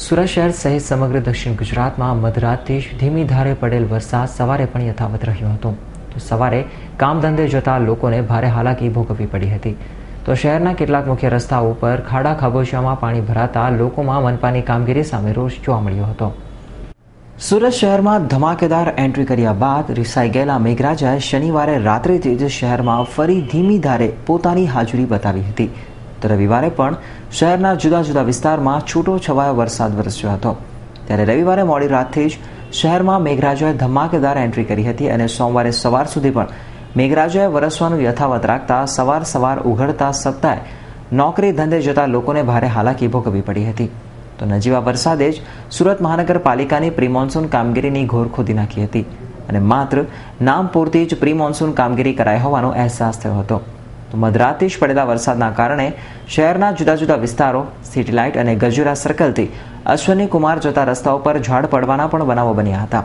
સુરત શહેર સહિત સમગ્ર દક્ષિણ ગુજરાતમાં મધરાતથી ધીમી ધારે પડેલ વરસાદ સવારે પણ યથાવત રહ્યો હતો. તો સવારે કામ ધંધે જતા લોકોને ભારે હાલાકી ભોગવવી પડી હતી. તો શહેરના કેટલાક મુખ્ય રસ્તાઓ ઉપર ખાડા ખાબોચિયામાં પાણી ભરાતા લોકોમાં મનપાની કામગીરી સામે રોષ જોવા મળ્યો હતો. સુરત શહેરમાં ધમાકેદાર એન્ટ્રી કર્યા બાદ રિસાઈ ગયેલા મેઘરાજાએ શનિવારે રાત્રેથી જ શહેરમાં ફરી ધીમી ધારે પોતાની હાજરી બતાવી હતી. તો રવિવારે પણ શહેરના જુદા જુદા વિસ્તારમાં છૂટો છવાયો વરસાદ વરસ્યો હતો. ત્યારે રવિવારે મોડી રાતથી જ શહેરમાં મેઘરાજાએ ધમાકેદાર એન્ટ્રી કરી હતી અને સોમવારે સવાર સુધી પણ મેઘરાજાએ વરસવાનું યથાવત રાખતા સવાર સવાર ઉઘડતા સપ્તાહે નોકરી ધંધે જતા લોકોને ભારે હાલાકી ભોગવવી પડી હતી. તો નજીવા વરસાદે જ સુરત મહાનગરપાલિકાની પ્રી મોન્સૂન કામગીરીની ઘોર ખોદી નાખી હતી અને માત્ર નામ પૂરતી જ પ્રી મોન્સૂન કામગીરી કરાઈ હોવાનો અહેસાસ થયો હતો. તો મધરાતથી જ પડેલા વરસાદના કારણે શહેરના જુદા જુદા વિસ્તારો સિટી લાઇટ અને ગજુરા સર્કલથી અશ્વની કુમાર જતા રસ્તાઓ પર ઝાડ પડવાના પણ બનાવો બન્યા હતા.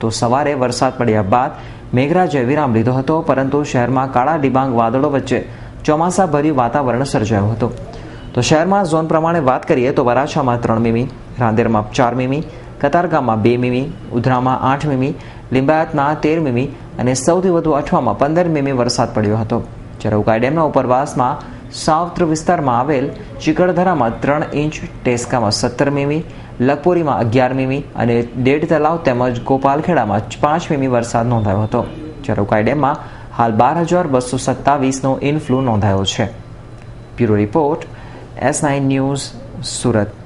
તો સવારે વરસાદ પડ્યા બાદ મેઘરાજે વિરામ લીધો હતો, પરંતુ શહેરમાં કાળા ડિબાંગ વાદળો વચ્ચે ચોમાસાભર્યું વાતાવરણ સર્જાયું હતું. તો શહેરમાં ઝોન પ્રમાણે વાત કરીએ તો વરાછામાં ત્રણ મીમી, રાંદેરમાં ચાર મીમી, કતારગામમાં બે મીમી, ઉધરામાં આઠ મીમી લિંબાયતમાં તેર મીમી અને સૌથી વધુ અઠવામાં પંદર મીમી વરસાદ પડ્યો હતો. ઉકાઈ ડેમના ઉપરવાસમાં સાવત્ર વિસ્તારમાં આવેલ ચિકડધરામાં ત્રણ ઇંચ, ટેસ્કામાં સત્તર મીમી, લખપુરીમાં અગિયાર મીમી અને દેડ તલાવ તેમજ ગોપાલખેડામાં પાંચ મીમી વરસાદ નોંધાયો હતો. જ્યારે ઉકાઈ ડેમમાં હાલ બાર હજાર બસો સત્તાવીસનો ઇનફ્લુ નોંધાયો છે. Bureau report, S nine news Surat.